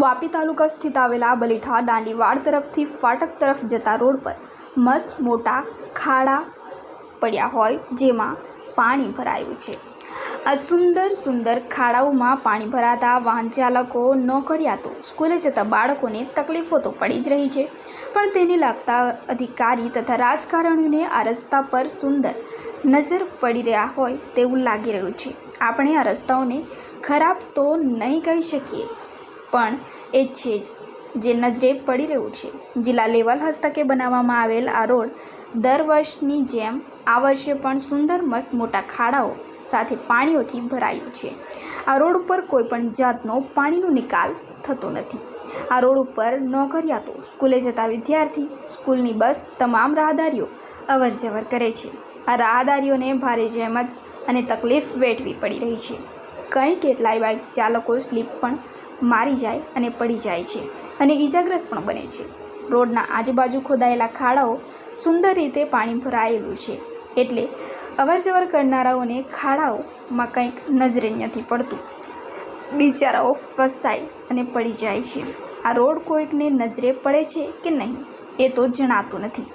વાપી તાલુકા સ્થિત આવેલા બલીઠા દાંડીવાડ તરફથી ફાટક તરફ જતા રોડ પર મસ્ત મોટા ખાડા પડ્યા હોય જેમાં પાણી ભરાયું છે. આ સુંદર સુંદર ખાડાઓમાં પાણી ભરાતા વાહન ચાલકો નોકરિયાતો સ્કૂલે જતા બાળકોને તકલીફો તો પડી જ રહી છે, પણ તેને લાગતા અધિકારી તથા રાજકારણીઓને આ રસ્તા પર સુંદર નજર પડી રહ્યા હોય તેવું લાગી રહ્યું છે. આપણે આ રસ્તાઓને ખરાબ તો નહીં કહી શકીએ પણ એ છે જ. જે નજરે પડી રહ્યું છે. જિલ્લા લેવલ હસ્તકે બનાવવામાં આવેલ આ રોડ દર વર્ષની જેમ આ વર્ષે પણ સુંદર મસ્ત મોટા ખાડાઓ સાથે પાણીઓથી ભરાયું છે. આ રોડ ઉપર કોઈ પણ જાતનો પાણીનો નિકાલ થતો નથી. આ રોડ ઉપર નોકરિયાતો સ્કૂલે જતા વિદ્યાર્થી સ્કૂલની બસ તમામ રાહદારીઓ અવર જવર કરે છે. આ રાહદારીઓને ભારે જહેમત અને તકલીફ વેઠવી પડી રહી છે. કંઈ કેટલાય બાઇક ચાલકો સ્લીપ પણ મારી જાય અને પડી જાય છે અને ઈજાગ્રસ્ત પણ બને છે. રોડના આજુબાજુ ખોદાયેલા ખાડાઓ સુંદર રીતે પાણી ભરાયેલું છે એટલે અવરજવર કરનારાઓને ખાડાઓમાં કંઈક નજરે નથી પડતું. બિચારાઓ ફસાય અને પડી જાય છે. આ રોડ કોઈકને નજરે પડે છે કે નહીં એ તો જણાતું નથી.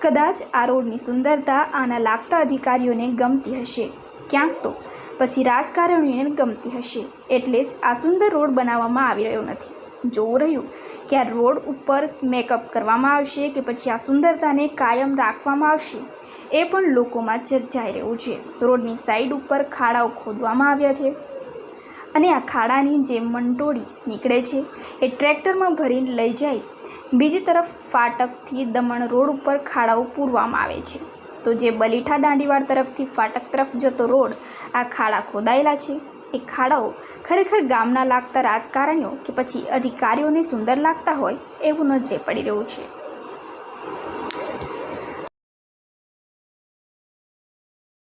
કદાચ આ રોડની સુંદરતા આના લાગતા અધિકારીઓને ગમતી હશે. ક્યાંક તો પછી રાજકારણીઓને ગમતી હશે. એટલે જ આ સુંદર રોડ બનાવવામાં આવી રહ્યો નથી. જોવું રહ્યું કે આ રોડ ઉપર મેકઅપ કરવામાં આવશે કે પછી આ સુંદરતાને કાયમ રાખવામાં આવશે, એ પણ લોકોમાં ચર્ચાઈ રહ્યું છે. રોડની સાઈડ ઉપર ખાડાઓ ખોદવામાં આવ્યા છે અને આ ખાડાની જે મંટોળી નીકળે છે. એ ટ્રેક્ટરમાં ભરીને લઈ જાય. બીજી તરફ ફાટકથી દમણ રોડ ઉપર ખાડાઓ પૂરવામાં આવે છે. તો જે બલીઠા દાંડીવાડ તરફથી ફાટક તરફ જતો રોડ આ ખાડા ખોદાયેલા છે. એ ખાડાઓ ખરેખર ગામના લાગતા રાજકારણીઓ કે પછી અધિકારીઓને સુંદર લાગતા હોય એવું નજરે પડી રહ્યું છે.